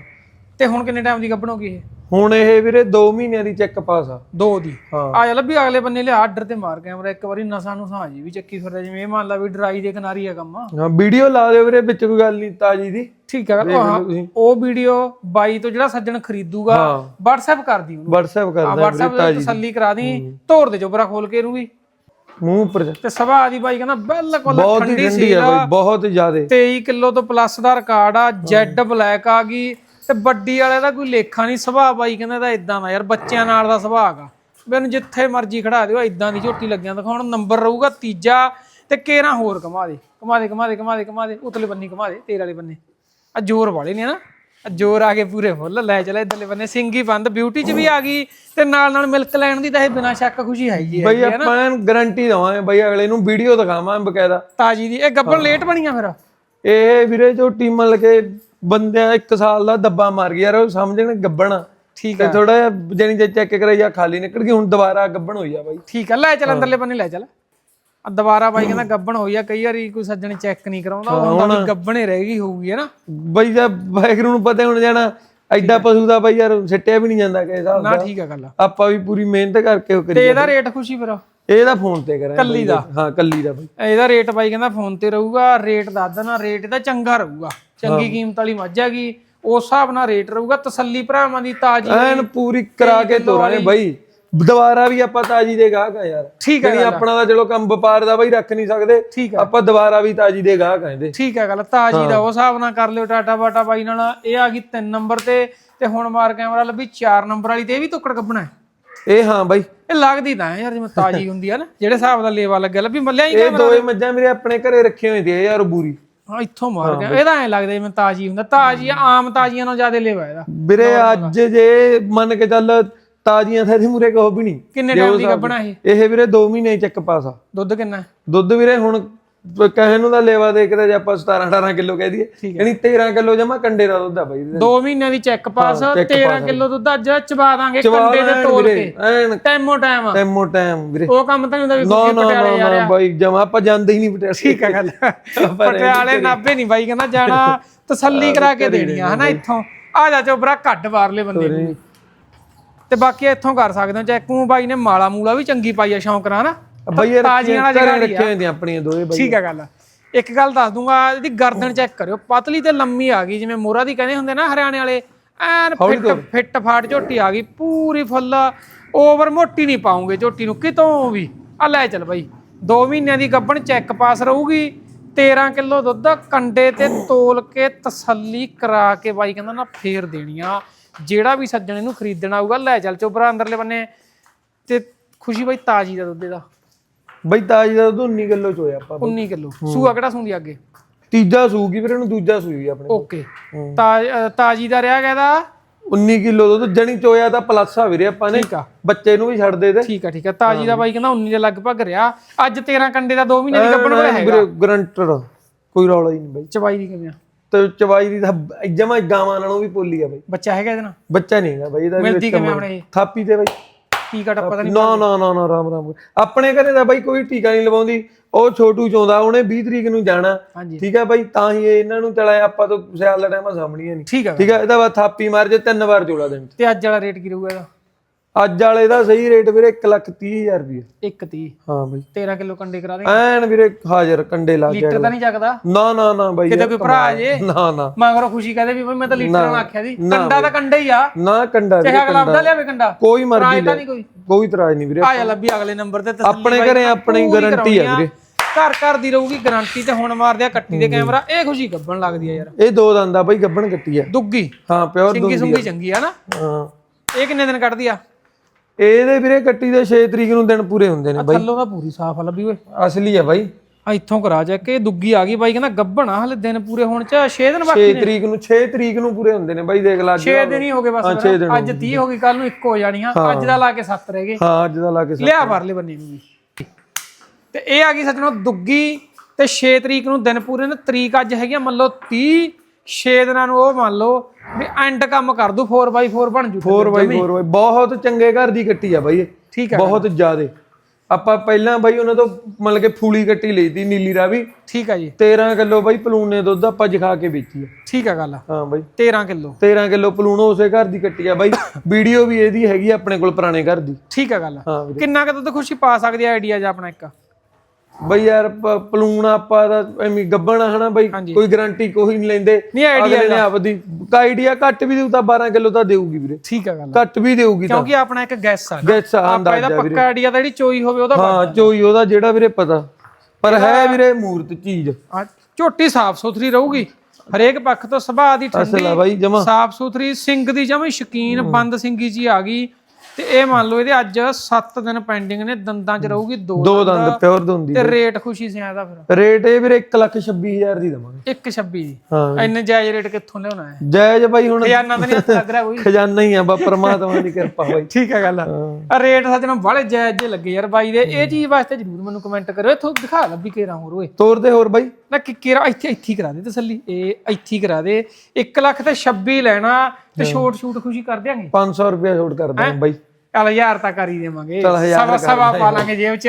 ਤੇ ਹੁਣ ਕਿੰਨੇ ਟਾਈਮ ਦੀ ਗੱਭਣ ਹੋ ਗਈ ਇਹ? ਹੁਣ ਇਹ ਵੀਰੇ 2 ਮਹੀਨਿਆਂ ਦੀ ਚੈੱਕ ਪਾਸ ਆ। ਦੋ ਦੀ? ਹਾਂ। ਆ ਜਾ ਲੱਭੀ ਅਗਲੇ ਬੰਨੇ ਲਿਆ ਆਰਡਰ ਤੇ ਮਾਰ ਕੈਮਰਾ ਇੱਕ ਵਾਰੀ ਨਸਾਂ ਨੂੰ ਸਾਂ ਜੀ ਵੀ ਚੱਕੀ ਫਿਰਦਾ ਜਿਵੇਂ ਇਹ ਮੰਨ ਲਾ ਵੀ ਡਰਾਈ ਦੇ ਕਿਨਾਰੀ ਆ ਕੰਮ। ਹਾਂ ਵੀਡੀਓ ਲਾ ਦਿਓ ਵੀਰੇ ਵਿੱਚ ਕੋਈ ਗੱਲ ਨਹੀਂ ਤਾਜੀ ਦੀ। ਠੀਕ ਆ ਉਹ ਹਾਂ, ਤੁਸੀਂ। ਉਹ ਵੀਡੀਓ ਬਾਈ ਤੋਂ ਜਿਹੜਾ ਸੱਜਣ ਖਰੀਦੂਗਾ ਹਾਂ। WhatsApp ਕਰ ਦੀ ਉਹਨੂੰ। WhatsApp ਕਰਦਾ ਵੀਰੇ WhatsApp ਤੇ ਤਸੱਲੀ ਕਰਾ ਦੀ ਤੋੜ ਦੇ ਚੋਬਰਾ ਖੋਲ ਕੇ ਇਹਨੂੰ ਵੀ। ਮੂੰਹ ਉੱਪਰ ਜਾ। ਤੇ ਸਭਾ ਆਦੀ ਬਾਈ ਕਹਿੰਦਾ ਬਿਲਕੁਲ ਬਹੁਤ ਹੀ ਠੰਡੀ ਠੰਡੀ ਸੀ ਆ। ਬਈ ਬਹੁਤ ਜ਼ਿਆਦੇ। 23 ਕਿਲੋ ਤੋਂ ਪਲੱਸ ਦਾ ਰਿਕਾਰਡ ਆ ਜੈਡ ਬਲੈਕ ਆ ਗਈ। ਤੇ ਵੱਡੀ ਵਾਲੇ ਦਾ ਕੋਈ ਲੇਖਾ ਨਹੀਂ ਸੁਭਾਅ ਬਾਈ ਕਹਿੰਦਾ ਇਹਦਾ ਇਦਾਂ ਦਾ ਯਾਰ ਬੱਚਿਆਂ ਨਾਲ ਦਾ ਸੁਭਾਅ ਹੈਗਾ ਮੈਨੂੰ ਜਿੱਥੇ ਮਰਜ਼ੀ ਖੜਾ ਦਿਓ ਇਦਾਂ ਦੀ ਝੋਟੀ ਲੱਗਿਆਂ ਦਿਖਾਉਣ ਨੰਬਰ ਰਹੂਗਾ ਤੀਜਾ ਤੇ ਕੇਰਾ ਹੋਰ ਕਮਾ ਦੇ ਕਮਾ ਦੇ ਕਮਾ ਦੇ ਕਮਾ ਦੇ ਕਮਾ ਦੇ ਉਤਲੇ ਬੰਨੀ ਕਮਾ ਦੇ ਤੇਰੇ ਵਾਲੇ ਬੰਨੇ। ਆ ਜ਼ੋਰ ਵਾਲੇ ਨੇ ਨਾ ਆ ਜ਼ੋਰ ਆ ਕੇ ਪੂਰੇ ਫੁੱਲ ਲੈ ਚਲੇ ਇਧਰਲੇ ਬੰਨੇ ਸਿੰਗੀ ਬੰਦ ਬਿਊਟੀ ਚ ਵੀ ਆ ਗਈ ਤੇ ਨਾਲ ਨਾਲ ਮਿਲਕ ਲੈਣ ਦੀ ਤਾਂ ਇਹ ਬਿਨਾਂ ਸ਼ੱਕ ਖੁਸ਼ੀ ਹੈਗੀ ਹੈ ਬਈ ਆਪਾਂ ਗਾਰੰਟੀ ਦਵਾਂਗੇ ਬਈ ਅਗਲੇ ਨੂੰ ਵੀਡੀਓ ਦਿਖਾਵਾਂ ਬਕਾਇਦਾ। ਤਾਜੀ ਦੀ ਇਹ ਗੱਬਣ ਲੇਟ ਬਣੀਆਂ ਫਿਰ? ਇਹ ਵੀਰੇ ਜੋ ਟੀਮ ਮਲ ਕੇ ਬੰਦਿਆਂ ਇੱਕ ਸਾਲ ਦਾ ਦੱਬਾ ਮਾਰ ਗਿਆ ਯਾਰ ਉਹ ਸਮਝਣ ਗੱਬਣ ਠੀਕ ਤੇ ਥੋੜਾ ਜਿਹਾ ਜਾਨੀ ਜੇ ਚੈੱਕ ਕਰਾਈ ਜਾਂ ਖਾਲੀ ਨਿਕਲ ਗਈ ਹੁਣ ਦੁਬਾਰਾ ਗੱਬਣ ਹੋਈ ਆ ਬਾਈ। ਠੀਕ ਆ ਲੈ ਚੱਲ ਅੰਦਰਲੇ ਬੰਨੇ ਲੈ ਚੱਲ। ਆ ਦੁਬਾਰਾ ਬਾਈ ਕਹਿੰਦਾ ਗੱਬਣ ਹੋਈ ਆ ਕਈ ਵਾਰੀ ਕੋਈ ਸੱਜਣ ਚੈੱਕ ਨਹੀਂ ਕਰਾਉਂਦਾ ਉਹ ਹੁੰਦਾ ਵੀ ਗੱਬਣੇ ਰਹਿ ਗਈ ਹੋਊਗੀ ਹੈ ਨਾ? ਬਈ ਦਾ ਵਾਹਿਗੁਰੂ ਨੂੰ ਪਤਾ ਹੁਣ ਜਾਣਾ ਐਡਾ ਪਸ਼ੂ ਦਾ ਬਈ ਯਾਰ ਸਿੱਟਿਆ ਵੀ ਨਹੀਂ ਜਾਂਦਾ ਕਿਸੇ ਹਿਸਾਬ ਨਾ ਦਾ। ਠੀਕ ਆ ਗੱਲ ਆਪਾਂ ਵੀ ਪੂਰੀ ਮਿਹਨਤ ਕਰਕੇ ਉਹ ਤੇ ਕਰੀ ਇਹਦਾ ਰੇਟ ਖੁਸ਼ੀ ਫਿਰ? ਇਹਦਾ ਫੋਨ ਤੇ ਕਰਾਂਗੇ ਕੱਲੀ ਦਾ? ਹਾਂ ਕੱਲੀ ਦਾ ਬਈ। ਇਹਦਾ ਰੇਟ ਬਾਈ ਕਹਿੰਦਾ ਫੋਨ ਤੇ ਰਹੂਗਾ ਰੇਟ ਦੱਸ ਦੇਣਾ ਰੇਟ ਇਹਦਾ ਚੰਗਾ ਰਹੂਗਾ। ਚੰਗੀ ਕੀਮਤ ਵਾਲੀ ਮੱਝ ਹੈਗੀ ਉਸ ਹਿਸਾਬ ਨਾਲ ਰੇਟ ਰਹੂਗਾ ਤਸੱਲੀ ਭਰਾਵਾਂ ਦੀ ਤਾਜੀ ਐਨ ਪੂਰੀ ਕਰਾ ਕੇ ਤੋਰਾਂਗੇ ਬਈ। ਦੁਬਾਰਾ ਵੀ ਆਪਾਂ ਤਾਜੀ ਦੇ ਗਾਹਕ ਆ ਯਾਰ। ਠੀਕ ਹੈ ਆਪਣਾ ਦਾ ਚਲੋ ਕੰਮ ਵਪਾਰ ਦਾ ਬਈ ਰੱਖ ਨਹੀਂ ਸਕਦੇ। ਠੀਕ ਆਪਾਂ ਦੁਬਾਰਾ ਵੀ ਤਾਜੀ ਦੇ ਗਾਹਕ ਆ ਇਹਦੇ। ਠੀਕ ਹੈ ਗੱਲ ਤਾਜੀ ਦਾ ਉਸ ਹਿਸਾਬ ਨਾਲ ਕਰ ਲਿਓ ਟਾਟਾ ਬਾਟਾ ਬਾਈ ਨਾਲ। ਇਹ ਆ ਗਈ 3 ਨੰਬਰ ਤੇ ਤੇ ਹੁਣ ਮਾਰ ਕੈਮਰਾ ਲੱਭੀ 4 ਨੰਬਰ ਵਾਲੀ ਤੇ ਇਹ ਵੀ ਤੁੱਕੜ ਕੱਢਣਾ ਇਹ ਹਾਂ ਬਾਈ। ਇਹ ਲੱਗਦੀ ਤਾਂ ਯਾਰ ਜਿਵੇਂ ਤਾਜੀ ਹੁੰਦੀ ਆ ਨਾ ਜਿਹੜੇ ਹਿਸਾਬ ਦਾ ਲੇਵਾ ਲੱਗਿਆ ਲੱਭੀ ਮੱਲਿਆ ਹੀ ਇਹ ਦੋਏ ਮੱਝਾਂ ਮੇਰੇ ਆਪਣੇ ਘਰੇ ਰੱਖੀਆਂ ਹੋਈਆਂ ਸੀ ਯਾਰ ਬੂਰੀ। ਹਾਂ ਇੱਥੋਂ ਮਾਰ ਗਿਆ। ਇਹਦਾ ਐ ਲੱਗਦਾ ਜਿਵੇਂ ਤਾਜੀ ਹੁੰਦਾ ਤਾਜੀ ਆਮ ਤਾਜੀਆਂ ਨਾਲੋਂ ਜ਼ਿਆਦਾ ਲੇਵਾ ਇਹਦਾ। ਵੀਰੇ ਅੱਜ ਜੇ ਮੰਨ ਕੇ ਚੱਲ ਤਾਜ਼ੀਆਂ ਥੈਦੀ ਮੂਰੇ ਕਹੋ ਵੀ ਨਹੀਂ। ਕਿੰਨੇ ਟਾਈਮ ਦੀ ਗੱਬਣਾ ਇਹ? ਇਹ ਵੀਰੇ 2 ਮਹੀਨੇ ਚੱਕ ਪਾਸਾ ਦੁੱਧ ਕਿੰਨਾ? ਦੁੱਧ ਵੀਰੇ ਹੁਣ ਕਹਿਣ ਨੂੰ ਦਾ ਲੇਵਾ ਦੇਖਦਾ ਜੇ ਆਪਾਂ 17 18 ਕਿਲੋ ਕਹਿ ਦਈਏ। ਯਾਨੀ 13 ਕਿਲੋ ਜਮਾ ਕੰਡੇ ਦਾ ਦੁੱਧ ਆ ਬਾਈ। ਇਹਦੇ। 2 ਮਹੀਨਿਆਂ ਦੀ ਚੈੱਕ ਪਾਸ 13 ਕਿਲੋ ਦੁੱਧ ਅੱਜ ਚਬਾ ਦਾਂਗੇ ਕੰਡੇ ਐਨ ਤੋਲ ਕੇ। ਟੈਮੋ ਟਾਈਮ ਟੈਮੋ ਟਾਈਮ ਵੀਰੇ। ਉਹ ਕੰਮ ਤਾਂ ਹੁੰਦਾ ਵੀ ਨਾ ਨਾ ਪਟਿਆਲੇ ਨਾ ਨਾ ਬਾਈ ਜਮਾ ਆਪਾਂ ਜਾਂਦੇ ਹੀ ਨਹੀਂ ਪਟਿਆਲੇ। ਠੀਕ ਹੈ ਗੱਲ। ਪਟਿਆਲੇ ਨਾਭੇ ਨਹੀਂ ਬਾਈ ਕਹਿੰਦਾ ਜਾਣਾ ਤਸੱਲੀ ਕਰਾ ਕੇ ਦੇਣੀ ਆ ਹਨਾ ਇੱਥੋਂ। ਆ ਜਾ ਚੋਬਰਾ ਕੱਢ ਬਾਹਰਲੇ ਬੰਦੇ ਨੂੰ। ਤੇ ਬਾਕੀ ਇੱਥੋਂ ਕਰ ਸਕਦੇ ਹੋ ਚੈੱਕੂ ਬਾਈ ਨੇ ਮਾਲਾ ਮੂਲਾ ਵੀ ਚੰਗੀ ਪਾਈ ਆ ਸ਼ੌਂਕ ਨਾਲ ਹਨਾ? ਬਾਈ ਇਹ ਤਾਜ਼ੀਆਂ ਵਾਲਾ ਰੱਖੀਆਂ ਰੱਖੀਆਂ ਹੁੰਦੀਆਂ ਆਪਣੀਆਂ ਦੋਏ ਬਾਈ। ਠੀਕ ਹੈ ਗੱਲ। ਇੱਕ ਗੱਲ ਦੱਸ ਦੂੰਗਾ ਇਹਦੀ ਗਰਦਨ ਚੈੱਕ ਕਰਿਓ। ਪਤਲੀ ਤੇ ਲੰਮੀ ਆ ਗਈ ਜਿਵੇਂ ਮੋਰਾ ਦੀ ਕਹਿੰਦੇ ਹੁੰਦੇ ਨਾ ਹਰਿਆਣੇ ਵਾਲੇ। ਐਨ ਫਿੱਟ ਫਿੱਟ ਫਾਟ ਝੋਟੀ ਆ ਗਈ ਪੂਰੀ ਫੁੱਲ। ਓਵਰ ਮੋਟੀ ਨਹੀਂ ਪਾਉਂਗੇ ਝੋਟੀ ਨੂੰ ਕਿਤੋਂ ਵੀ। ਆ ਲੈ ਚੱਲ ਬਾਈ। 2 ਮਹੀਨਿਆਂ ਦੀ ਗੱਭਣ ਚੈੱਕ ਪਾਸ ਰਹੂਗੀ। 13 ਕਿਲੋ ਦੁੱਧ ਕੰਡੇ ਤੇ ਤੋਲ ਕੇ ਤਸੱਲੀ ਕਰਾ ਕੇ ਬਾਈ ਕਹਿੰਦਾ ਨਾ ਫੇਰ ਦੇਣੀਆਂ ਜਿਹੜਾ ਵੀ ਸੱਜਣ ਇਹਨੂੰ ਖਰੀਦਣਾ ਆਊਗਾ ਲੈ ਚੱਲ ਚੋਬਰਾ ਅੰਦਰਲੇ ਬੰਨੇ। ਤੇ ਖੁਸ਼ੀ ਬਾਈ ਤਾਜੀ ਦਾ ਦੁੱਧ ਦਾ ਬਾਈ ਤਾਜੀ ਦਾ ਦੁੱਧ 19 ਕਿਲੋ ਚ ਹੋਇਆ ਆਪਾਂ 19 ਕਿਲੋ। ਸੂਆ ਕਿਹੜਾ ਸੂੰਦੀ ਅੱਗੇ? ਤੀਜਾ ਸੂਗੀ ਵੀਰੇ ਨੂੰ ਦੂਜਾ ਸੂਈ ਆਪਣੇ ਓਕੇ। ਤਾਜ- ਤਾਜੀ ਦਾ ਰਿਹਾ ਦਾ 19 ਕਿਲੋ ਦੁੱਧ ਜਣੀ ਚੋਇਆ ਤਾਂ ਪਲੱਸ ਆ ਵੀਰੇ ਆਪਾਂ ਨੇ। ਬੱਚੇ ਨੂੰ ਵੀ ਛੱਡ ਦੇ ਦੇ। ਠੀਕ ਆ ਠੀਕ ਆ। ਤਾਜੀ ਦਾ ਬਾਈ ਕਹਿੰਦਾ 19 ਦੇ ਲਗਭਗ ਰਿਹਾ। ਅੱਜ 13 ਕੰਡੇ ਦਾ 2 ਮਹੀਨੇ ਦੀ ਗੱਭਣ ਕੋਲੇ ਹੈਗਾ। ਵੀਰੇ ਗਰੰਟਡ ਕੋਈ ਰੌਲਾ ਹੀ ਨਹੀਂ ਬਾਈ। ਚਬਾਈ ਦੀ ਕਿਵੇਂ ਤੇ ਚਵਾਈ ਦੀ ਤਾਂ ਜਮਾ ਗਾਵਾਂ ਨਾਲੋਂ ਵੀ ਪੋਲੀ ਆ ਬਾਈ। ਬੱਚਾ ਹੈਗਾ ਇਹਦੇ ਨਾਲ? ਬੱਚਾ ਨਹੀਂ ਹੈਗਾ ਬਾਈ ਇਹਦਾ ਮਿਲਦੀ ਕਿਵੇਂ ਆਪਣੇ ਥਾਪੀ ਤੇ ਬਾਈ। ਕੀ ਘਟ ਪਤਾ ਨਹੀਂ ਨਾ ਨਾ ਨਾ ਨਾ ਰਾਮ ਰਾਮ। ਆਪਣੇ ਘਰੇ ਦਾ ਬਾਈ ਕੋਈ ਟੀਕਾ ਨਹੀਂ ਲਵਾਉਂਦੀ। ਉਹ ਛੋਟੂ ਚੋਂਦਾ ਉਹਨੇ 20 ਤਰੀਕ ਨੂੰ ਜਾਣਾ। ਠੀਕ ਹੈ ਬਾਈ ਤਾਂ ਹੀ ਇਹ ਇਹਨਾਂ ਨੂੰ ਚਲਾਇਆ ਆਪਾਂ ਤੋਂ ਸਿਆਲ ਦਾ ਟਾਈਮ ਸਾਹਮਣੀਆਂ ਨਹੀਂ। ਠੀਕ ਹੈ ਇਹਦਾ ਬਾਅਦ ਥਾਪੀ ਮਾਰ ਜੇ ਤਿੰਨ ਵਾਰ ਜੋੜਾ ਦੇਣ। ਤੇ ਅੱਜ ਵਾਲਾ ਰੇਟ ਕੀ ਰਹੂਗਾ ਇਹਦਾ? ਅੱਜ ਵਾਲੇ ਦਾ ਸਹੀ ਰੇਟ ਵੀਰੇ 1 ਲੱਖ 30 ਹਜ਼ਾਰ ਰੁਪਏ 130 ਹਾਂ ਬਾਈ। 13 ਕਿਲੋ ਕੰਡੇ ਕਰਾ ਦੇ। ਐਨ ਵੀਰੇ ਹਾਜ਼ਰ ਕੰਡੇ ਲਾ ਕੇ ਲੀਟਰ ਤਾਂ ਨਹੀਂ ਚੱਕਦਾ। ਨਾ ਨਾ ਨਾ ਬਾਈ ਕਿਤੇ ਕੋਈ ਭਰਾ ਜੇ। ਨਾ ਨਾ। ਮਗਰੋਂ ਖੁਸ਼ੀ ਕਹਦੇ ਵੀ ਬਈ ਮੈਂ ਤਾਂ ਲੀਟਰ ਨਾਲ ਆਖਿਆ ਸੀ। ਕੰਡਾ ਤਾਂ ਕੰਡਾ ਹੀ ਆ। ਨਾ ਕੰਡਾ ਵੀਰੇ, ਚਾਹੇ ਅਗਲਾ ਆਪਦਾ ਲਿਆਵੇ ਕੰਡਾ। ਕੋਈ ਮਰਜ਼ੀ ਲੈ। ਨਹੀਂ ਕੋਈ। ਕੋਈ ਇਤਰਾਜ਼ ਨਹੀਂ ਵੀਰੇ। ਆ ਜਾ ਲੱਭੀ ਅਗਲੇ ਨੰਬਰ ਤੇ ਤਸੱਲੀ ਆਪਣੇ ਘਰੇ ਆਪਣੀ ਗਾਰੰਟੀ ਆ ਵੀਰੇ। ਘਰ ਘਰ ਦੀ ਰਹੂਗੀ ਗਾਰੰਟੀ ਤੇ ਹੁਣ ਮਾਰਦੇ ਆ ਕੱਟੀ ਦੇ ਕੈਮਰਾ। ਇਹ ਖੁਸ਼ੀ ਗੱਬਣ ਲੱਗਦੀ ਆ ਯਾਰ। ਇਹ ਦੋ ਦੰਦਾ ਬਾਈ ਗੱਬਣ ਕੱਟੀ ਆ। ਦੁੱਗੀ। ਹਾਂ ਪਿਓਰ ਸਿੰਗੀ ਸੁੰਗੀ ਚੰਗੀ ਆ ਨਾ। ਹਾਂ। ਇਹ ਕਿੰਨੇ ਦਿਨ ਕੱਢਦੀ ਆ? ਇਹਦੇ ਵੀਰੇ ਕੱਟੀ ਦੇ 6 ਤਰੀਕ ਨੂੰ ਦਿਨ ਪੂਰੇ ਹੁੰਦੇ ਨੇ ਬਾਈ। ਥੱਲੋਂ ਦਾ ਪੂਰੀ ਸਾਫ਼ ਆ ਲੱਭੀ ਓਏ। ਅਸਲੀ ਆ ਬਾਈ। ਆ ਇੱਥੋਂ ਕਰਾ ਜਾ ਕੇ ਦੁੱਗੀ ਆ ਗਈ ਬਾਈ ਕਹਿੰਦਾ ਗੱਭਣਾ ਹਲੇ ਦਿਨ ਪੂਰੇ ਹੋਣ ਚ 6 ਦਿਨ 6 ਬਾਕੀ ਨੇ। ਤਰੀਕ ਨੂੰ 6 ਤਰੀਕ ਨੂੰ ਪੂਰੇ ਹੁੰਦੇ ਨੇ ਬਾਈ ਦੇਖ ਲਾ ਅੱਜ 6 ਦਿਨ ਹੀ ਹੋ ਗਏ ਬਸ ਅੱਜ 30 ਹੋ ਗਈ ਕੱਲ ਨੂੰ ਇੱਕ ਹੋ ਜਾਣੀਆਂ ਅੱਜ ਦਾ ਲਾ ਕੇ 7 ਰਹਿ ਗਏ। ਹਾਂ ਅੱਜ ਦਾ ਲਾ ਕੇ ਲਿਆ ਪਰਲੇ ਬੰਨੇ ਨੂੰ ਤੇ ਇਹ ਆ ਗਈ ਸੱਜਣੋ ਦੁੱਗੀ ਤੇ 6 ਤਰੀਕ ਨੂੰ ਦਿਨ ਪੂਰੇ ਨੇ। ਤਰੀਕ ਅੱਜ ਹੈਗੀ ਮੰਨ ਲਓ 30 6 ਦਿਨਾਂ ਨੂੰ ਉਹ ਮੰਨ ਲਓ ਵੀ ਐਂਡ ਕੰਮ ਕਰ ਦੂ 4x4 ਬਣ ਜੂ 4x4 ਬਾਈ ਬਹੁਤ ਚੰਗੇ ਘਰ ਦੀ ਕੱਟੀ ਆ ਬਾਈ ਠੀਕ ਹੈ ਬਹੁਤ ਜ਼ਿਆਦੇ। ਆਪਾਂ ਪਹਿਲਾਂ ਬਾਈ ਉਹਨਾਂ ਤੋਂ ਮਤਲਬ ਕਿ ਫੂਲੀ ਕੱਟੀ ਲਈ ਤੀ ਨੀਲੀ ਰਾਵੀ। ਠੀਕ ਆ ਜੀ। 13 ਕਿਲੋ ਬਾਈ ਪਲੂਨੇ ਦੁੱਧ ਆਪਾਂ ਜਖਾ ਕੇ ਵੇਚੀ ਆ। ਠੀਕ ਆ ਗੱਲ ਹਾਂ ਬਾਈ। 13 ਕਿਲੋ। 13 ਕਿਲੋ ਪਲੂਣੋ ਉਸੇ ਘਰ ਦੀ ਕੱਟੀ ਆ ਬਾਈ। ਵੀਡੀਓ ਵੀ ਇਹਦੀ ਹੈਗੀ ਆਪਣੇ ਕੋਲ ਪੁਰਾਣੇ ਘਰ ਦੀ। ਠੀਕ ਆ ਗੱਲ ਹਾਂ ਕਿੰਨਾ ਕੁ ਦੁੱਧ ਖੁਸ਼ੀ ਪਾ ਸਕਦੀ ਆ ਆਈਡੀਆ ਜਾਂ ਆਪਣਾ ਇੱਕ? ਬਈ ਯਾਰ ਪਲੂਣ ਆਪਾਂ ਦਾ ਐਵੇਂ ਗੱਬਣਾ ਹਨਾ ਬਾਈ? ਕੋਈ ਗਾਰੰਟੀ ਕੋਈ ਨਹੀਂ ਲੈਂਦੇ। ਨਹੀਂ ਆਈਡੀਆ ਨੇ ਆਪਦੀ ਆਈਡੀਆ ਘੱਟ ਵੀ ਦੇਊ ਤਾਂ 12 ਕਿਲੋ ਤਾਂ ਦੇਊਗੀ ਵੀਰੇ। ਠੀਕ ਆ ਗੱਲ ਘੱਟ ਵੀ ਦੇਊਗੀ ਤਾਂ। ਕਿਉਂਕਿ ਆਪਣਾ ਇੱਕ ਗੈਸ ਆ ਗੈਸ ਆਪਾਂ ਆਂਦਾ ਇਹਦਾ ਪੱਕਾ ਆਈਡੀਆ ਤਾਂ ਜਿਹੜੀ ਚੋਈ ਹੋਵੇ ਉਹਦਾ ਹਾਂ ਚੋਈ ਉਹਦਾ ਜਿਹੜਾ ਵੀਰੇ ਪਤਾ। ਪਰ ਹੈ ਵੀਰੇ ਮੂਰਤ ਚੀਜ਼। ਆ, ਝੋਟੀ ਸਾਫ਼ ਸੁਥਰੀ ਰਹੂਗੀ। ਹਰੇਕ ਪੱਖ ਤੋਂ ਸੁਭਾਅ ਦੀ ਠੰਡੀ ਆ ਸਾਫ਼ ਸੁਥਰੀ ਸਿੰਘ ਦੀ ਜਮਾ ਸ਼ਕੀਨ ਬੰਦ ਸਿੰਘੀ ਜੀ ਆ ਗਈ। ਤੇ ਇਹ ਮੰਨ ਲਓ ਇਹਦੇ ਅੱਜ 7 ਦਿਨ ਪੈਂਡਿੰਗ ਨੇ ਦੰਦਾਂ 'ਚ ਰਹੂਗੀ ਦੋ ਦੋ ਦੰਦ। ਪਿਓਰ ਦੁੰਦੀ ਤੇ ਰੇਟ ਖੁਸ਼ੀ ਸਿਆਂ ਦਾ ਫਿਰ। ਰੇਟ ਇਹ ਵੀਰੇ 126000 ਦੀ ਦਵਾਂਗੇ। 126 ਹਾਂ। ਇੰਨੇ ਜਾਇਜ਼ ਰੇਟ ਕਿੱਥੋਂ ਲਿਆਉਣਾ ਹੈ ਜਾਇਜ਼ ਬਾਈ ਹੁਣ। ਖਜ਼ਾਨਾ ਤਾਂ ਨਹੀਂ ਹੱਥ ਲੱਗ ਰਿਹਾ ਕੋਈ। ਖਜ਼ਾਨਾ ਹੀ ਆ ਬਾ ਪ੍ਰਮਾਤਮਾ ਦੀ ਕਿਰਪਾ ਹੋਈ ਠੀਕ ਹੈ ਗੱਲ ਆ। ਰੇਟ ਸੱਜਣਾ ਬੜੇ ਜਾਇਜ਼ ਜੇ ਲੱਗੇ ਯਾਰ ਬਾਈ ਦੇ। ਇਹ ਚੀਜ਼ ਵਾਸਤੇ ਜਰੂਰ ਮੈਨੂੰ ਕਮੈਂਟ ਕਰਿਓ। ਇੱਥੋਂ ਦਿਖਾ ਲੱਭੀ ਕੇਰਾ ਹੋਰ ਓਏ ਤੋਰ ਦੇ ਹੋਰ ਬਾਈ। ਨਾ ਕਿ ਕੇਰਾ ਇੱਥੇ ਇੱਥੇ ਕਰਾ ਦੇ ਤਸੱਲੀ। ਇਹ ਇੱਥੇ ਕਰਾ ਦੇ। 1 ਲੱਖ ਤੇ 26 ਲੈਣਾ। ਤੇ ਛੋਟ ਛੂਟ ਖੁਸ਼ੀ ਕਰ ਦਿਆਂਗੇ? 500 ਰੁਪਏ ਛੋਟ ਕਰ ਦਾਂ ਬਾਈ। ਚੱਲ ਹਜ਼ਾਰ ਤਾਂ ਕਰ ਹੀ ਦੇਵਾਂਗੇ ਸਵਾ ਸਵਾ ਪਾ ਲਾਂਗੇ ਜੇਬ 'ਚ।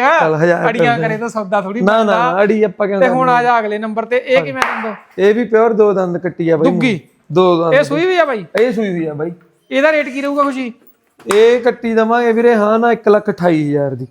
ਅੜੀਆਂ ਕਰੇ ਤਾਂ ਸੌਦਾ ਥੋੜੀ ਨਾ ਨਾ ਅੜੀ ਆਪਾਂ ਤੇ ਕਹਿੰਦੇ ਹੁਣ ਆ ਜਾ ਅਗਲੇ ਨੰਬਰ ਤੇ। ਇਹ ਕਿਵੇਂ ਦੰਦੋ? ਇਹ ਵੀ ਪਿਓਰ ਦੋ ਦੰਦ ਕੱਟੀ ਆ ਬਾਈ। ਦੁੱਗੀ। ਦੋ ਦੰਦ ਇਹ ਸੂਈ ਵੀ ਆ ਬਾਈ? ਇਹ ਸੂਈ ਹੋਈ ਆ ਬਾਈ। ਇਹਦਾ ਰੇਟ ਕੀ ਰਹੂਗਾ ਖੁਸ਼ੀ? ਇਹ ਕੱਟੀ ਦਵਾਂਗੇ ਵੀਰੇ ਹਾਂ ਨਾ 128000 ਦੀ।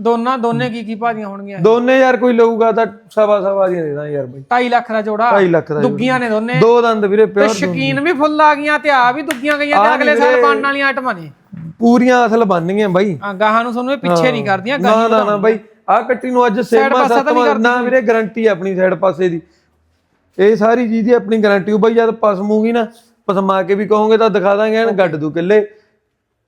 ਦੋਨਾਂ ਦੋਨੇ ਕੀ ਕੀ ਭਾਦੀਆਂ ਹੋਣਗੀਆਂ? ਦੋਨੇ ਯਾਰ ਕੋਈ ਲਊਗਾ ਤਾਂ ਸਵਾ ਸਵਾ ਦੀਆਂ ਦੇ ਦਾਂ ਯਾਰ ਬਾਈ। 2.5 ਲੱਖ ਦਾ ਜੋੜਾ? 2.5 ਲੱਖ ਦਾ ਦੁੱਗੀਆਂ ਨੇ ਦੋਨੇ। ਦੋ ਦੰਦ ਵੀਰੇ ਤੇ ਪਿਓਰ ਸ਼ਕੀਨ ਵੀ ਫੁੱਲ ਆ ਗਈਆਂ ਤੇ ਆ ਵੀ ਦੁੱਗੀਆਂ ਗਈਆਂ ਤੇ ਅਗਲੇ ਸਾਲ ਬਣਨ ਵਾਲੀਆਂ ਆਈਟਮਾਂ ਨੇ ਪੂਰੀਆਂ ਅਸਲ ਬਣ ਗਈਆਂ ਬਾਈ। ਆ ਗਾਹਾਂ ਨੂੰ ਤੁਹਾਨੂੰ ਇਹ ਪਿੱਛੇ ਨਹੀਂ ਕਰਦੀਆਂ ਨਾ ਨਾ ਨਾ ਬਾਈ ਆ ਕੱਟੀ ਨੂੰ ਅੱਜ ਨਹੀਂ ਸੱਤਵਾਂ ਨਾ ਵੀਰੇ ਗਾਰੰਟੀ ਆਪਣੀ ਸਾਈਡ ਪਾਸੇ ਦੀ। ਇਹ ਸਾਰੀ ਚੀਜ਼ ਦੀ ਆਪਣੀ ਗਾਰੰਟੀ ਬਾਈ ਜਦ ਪਸਮੂਗੀ ਨਾ ਪਸਮਾ ਕੇ ਵੀ ਕਹੋਗੇ ਤਾਂ ਦਿਖਾ ਦਾਂਗੇ ਐਨ ਗੱਡ ਦੂ ਕਿੱਲੇ।